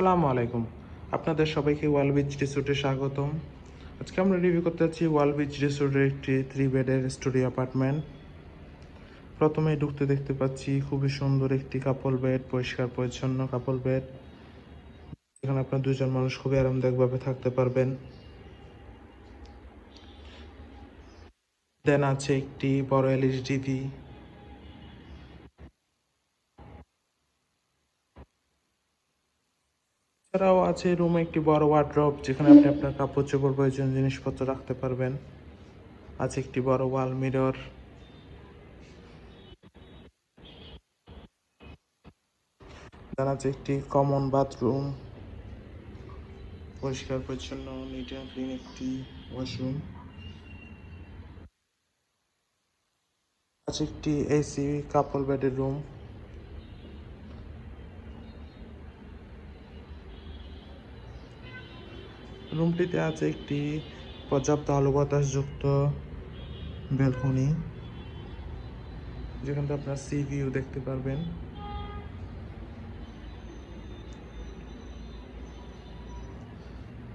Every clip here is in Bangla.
আসসালামু আলাইকুম। আপনাদের সবাইকে ওয়াল বিচ রিসোর্টে স্বাগতম। আজকে আমরা রিভিউ করতে যাচ্ছি ওয়াল বিচ রিসোর্টের একটি থ্রি বেডের স্টুডিও অ্যাপার্টমেন্ট প্রথমে ঢুকতে দেখতে পাচ্ছি খুবই সুন্দর একটি কাপল বেড পরিষ্কার, পরিচ্ছন্ন কাপল বেড এখানে আপনার দুজন মানুষ খুবই আরামদায়কভাবে থাকতে পারবেন। দেন আছে একটি বড় এলইডি টিভি এছাড়াও আছে রুমে একটি বড় ওয়ার্ড্রপ যেখানে আপনি আপনার কাপড় চোপড় প্রয়োজন জিনিসপত্র রাখতে পারবেন। আছে একটি বড় ওয়াল মিরর আছে একটি কমন বাথরুম পরিষ্কার, পরিচ্ছন্ন নিট অ্যান্ড ক্লিন একটি ওয়াশরুম আছে একটি এসি কাপল বেডের রুম রুমটিতে আছে একটি পর্যাপ্ত আলো বাতাসযুক্ত ব্যালকনি যেখানে আপনার সি ভিউ দেখতে পারবেন।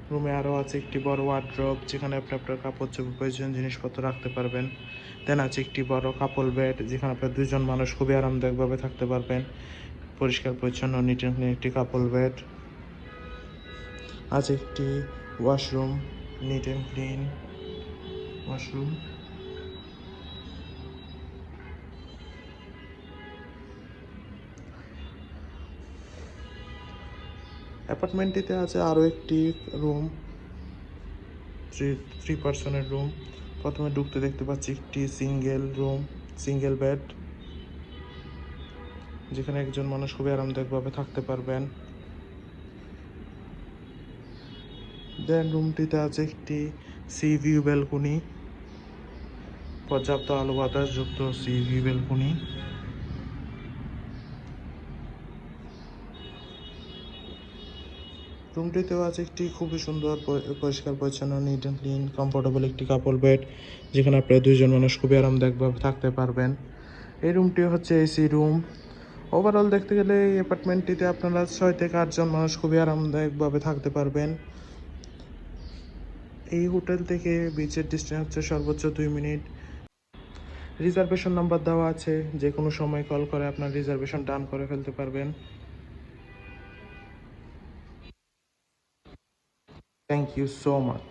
রুমে আরও আছে একটি বড় ওয়ার্ড্রপ যেখানে আপনি আপনার কাপড় চোপড় প্রয়োজন জিনিসপত্র রাখতে পারবেন। দেন আছে একটি বড় কাপল বেড যেখানে আপনার দুজন মানুষ খুবই আরামদায়কভাবে থাকতে পারবেন। পরিষ্কার, পরিচ্ছন্ন নিট অ্যান্ড ক্লিন একটি কাপল বেড আছে একটি washroom neat and clean washroom অ্যাপার্টমেন্টটিতে আছে আরও একটি রুম থ্রি থ্রি পার্সনের রুম প্রথমে ঢুকতে দেখতে পাচ্ছি একটি সিঙ্গেল রুম সিঙ্গেল বেড যেখানে একজন মানুষ খুবই আরামদায়কভাবে থাকতে পারবেন। দেন রুমটিতে আছে একটি সি ভিউ ব্যালকনি, পর্যাপ্ত আলো বাতাস যুক্ত সি ভিউ ব্যালকনি। রুমটিতেও আছে একটি খুবই সুন্দর পরিষ্কার, পরিচ্ছন্ন নিট অ্যান্ড ক্লিন কমফোর্টেবল একটি কাপড় বেড যেখানে আপনারা দুইজন মানুষ খুবই আরামদায়কভাবে থাকতে পারবেন। এই রুমটি হচ্ছে এসি রুম। ওভারঅল দেখতে গেলে এই অ্যাপার্টমেন্টটিতে আপনারা ছয় থেকে আটজন মানুষ খুবই আরামদায়কভাবে থাকতে পারবেন। এই হোটেল থেকে বিচের ডিস্টেন্স হচ্ছে সর্বোচ্চ দুই মিনিট। রিজার্ভেশন নাম্বার দেওয়া আছে, যে কোনো সময় কল করে আপনার রিজার্ভেশন ডান করে ফেলতে পারবেন। Thank you so much